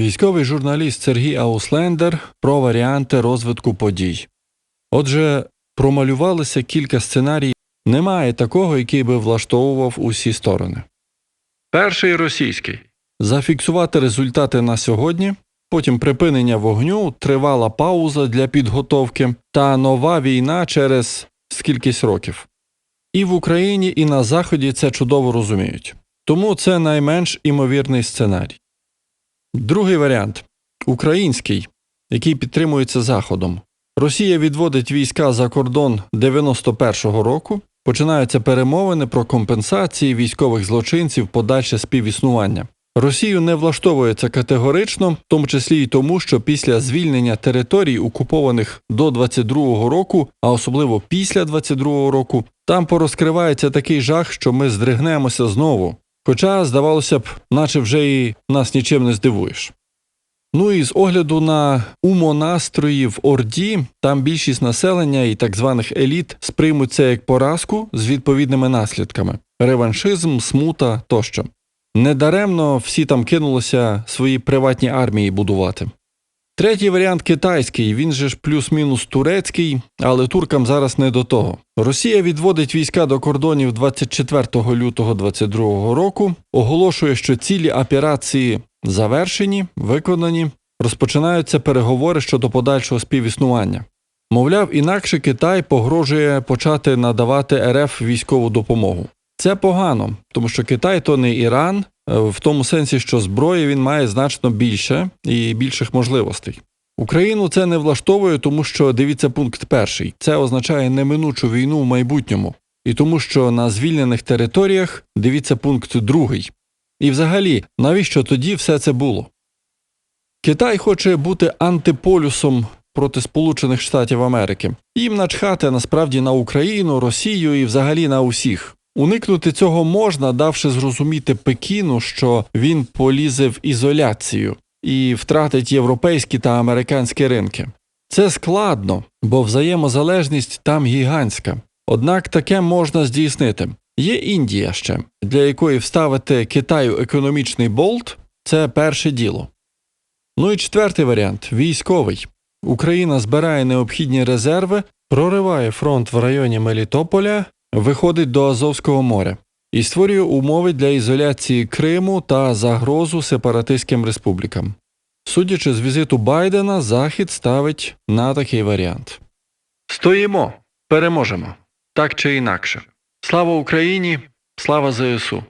Військовий журналіст Сергій Ауслендер про варіанти розвитку подій. Отже, промалювалося кілька сценаріїв. Немає такого, який би влаштовував усі сторони. Перший російський зафіксувати результати на сьогодні, потім припинення вогню, тривала пауза для підготовки та нова війна через скількись років. І в Україні, і на Заході це чудово розуміють. Тому це найменш імовірний сценарій. Другий варіант український, який підтримується Заходом. Росія відводить війська за кордон 91-го року. Починаються перемовини про компенсації військових злочинців, подальше співіснування. Росію не влаштовує це категорично, в тому числі й тому, що після звільнення територій, окупованих до 22-го року, а особливо після 22-го року, там порозкривається такий жах, що ми здригнемося знову. Хоча, здавалося б, наче вже і нас нічим не здивуєш. Ну і з огляду на умонастрої в Орді, там більшість населення і так званих еліт сприймуть це як поразку з відповідними наслідками реваншизм, смута тощо. Недаремно всі там кинулися свої приватні армії будувати. Третій варіант китайський, він же ж плюс-мінус турецький, але туркам зараз не до того. Росія відводить війська до кордонів 24 лютого 2022 року, оголошує, що цілі операції завершені, виконані, розпочинаються переговори щодо подальшого співіснування. Мовляв, інакше Китай погрожує почати надавати РФ військову допомогу. Це погано, тому що Китай то не Іран, в тому сенсі, що зброї він має значно більше і більших можливостей. Україну це не влаштовує, тому що дивіться пункт перший. Це означає неминучу війну в майбутньому, і тому, що на звільнених територіях дивіться пункт другий. І взагалі, навіщо тоді все це було? Китай хоче бути антиполюсом проти Сполучених Штатів Америки. Їм начхати насправді на Україну, Росію і взагалі на усіх. Уникнути цього можна, давши зрозуміти Пекіну, що він полізе в ізоляцію і втратить європейські та американські ринки. Це складно, бо взаємозалежність там гігантська. Однак таке можна здійснити. Є Індія ще, для якої вставити Китаю економічний болт це перше діло. Ну і четвертий варіант військовий. Україна збирає необхідні резерви, прориває фронт в районі Мелітополя, виходить до Азовського моря і створює умови для ізоляції Криму та загрозу сепаратистським республікам. Судячи з візиту Байдена, Захід ставить на такий варіант. Стоїмо, переможемо. Так чи інакше. Слава Україні, слава ЗСУ.